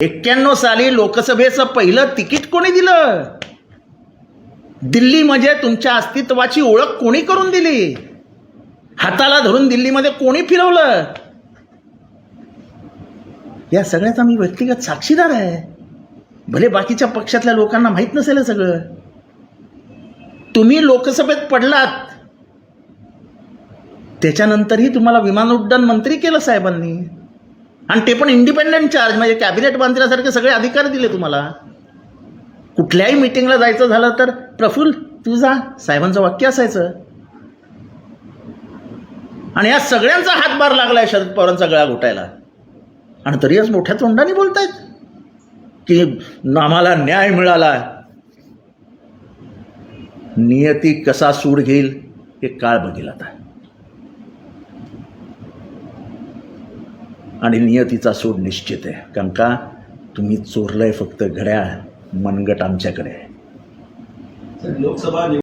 एक्क्याण्णव साली लोकसभेचं पहिलं तिकीट कोणी दिलं? दिल्ली म्हणजे तुमच्या अस्तित्वाची ओळख कोणी करून दिली? हाताला धरून दिल्लीमध्ये कोणी फिरवलं? या सगळ्याचा मी व्यक्तिगत साक्षीदार आहे. भले बाकीच्या पक्षातल्या लोकांना माहीत नसेल सगळं. तुम्ही लोकसभेत पडलात. त्याच्यानंतरही तुम्हाला विमान उड्डाण मंत्री केलं साहेबांनी. आणि ते पण इंडिपेंडंट चार्ज म्हणजे कॅबिनेट मंत्र्यासारखे सगळे अधिकार दिले तुम्हाला. कुठल्याही मिटिंगला जायचं झालं तर प्रफुल्ल तू जा. साहेबांचं वाक्य असायचं. आणि या सगळ्यांचा हातभार लागलाय शरद पवारांचा गळा घोटायला. आणि तरी आज मोठ्या तोंडाने बोलतायत की आम्हाला न्याय मिळाला नियती कसा सूड घेईल हे काळ बघील आता. आणि नियतीचा सूड निश्चित आहे. कारण का? तुम्ही चोरलंय फक्त घड्याळ मनगट आमच्याकडे आहे. लोकसभा